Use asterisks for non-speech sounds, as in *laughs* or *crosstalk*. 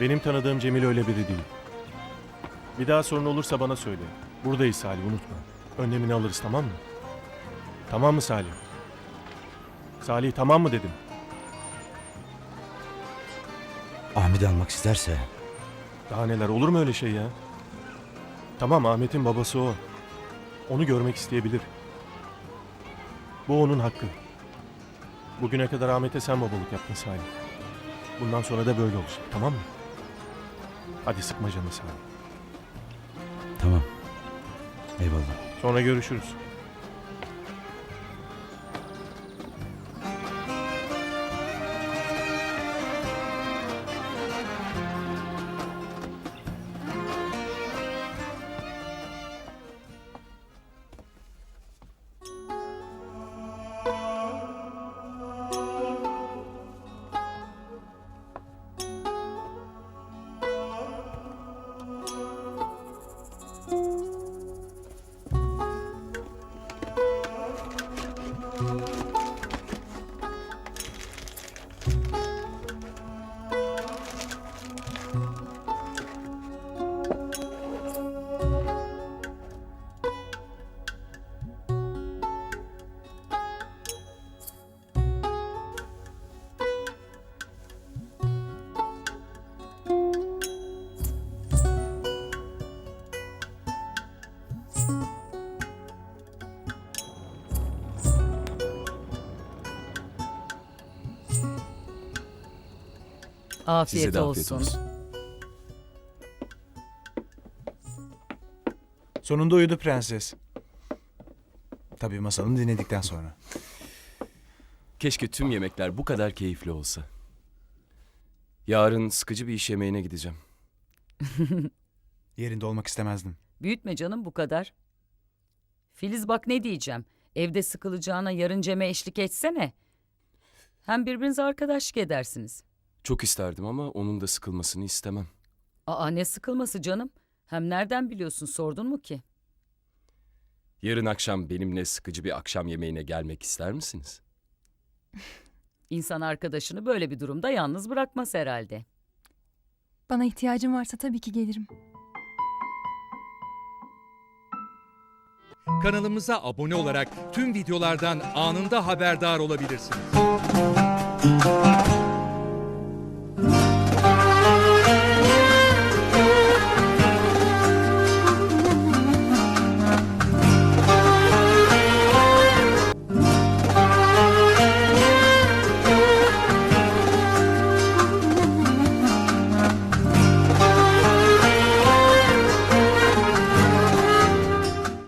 Benim tanıdığım Cemil öyle biri değil. Bir daha sorun olursa bana söyle. Buradayız Salih unutma. Önlemini alırız tamam mı? Tamam mı Salih? Salih tamam mı dedim. Ahmet'i almak isterse Daha neler olur mu öyle şey ya? Tamam Ahmet'in babası o. Onu görmek isteyebilir. Bu onun hakkı. Bugüne kadar Ahmet'e sen babalık yaptın Salih. Bundan sonra da böyle olacak tamam mı? Hadi sıkma canını Salih. tamam. Eyvallah. Sonra görüşürüz. Afiyet Size de afiyet olsun. olsun. Sonunda uyudu prenses. Tabii masalını dinledikten sonra. Keşke tüm yemekler bu kadar keyifli olsa. Yarın sıkıcı bir iş yemeğine gideceğim. *laughs* Yerinde olmak istemezdim. Büyütme canım bu kadar. Filiz bak ne diyeceğim. Evde sıkılacağına yarın Cem'e eşlik etsene. Hem birbirinize arkadaşlık edersiniz. Çok isterdim ama onun da sıkılmasını istemem. Aa ne sıkılması canım. Hem nereden biliyorsun sordun mu ki? Yarın akşam benimle sıkıcı bir akşam yemeğine gelmek ister misiniz? İnsan arkadaşını böyle bir durumda yalnız bırakmaz herhalde. Bana ihtiyacın varsa tabii ki gelirim. Kanalımıza abone olarak tüm videolardan anında haberdar olabilirsiniz.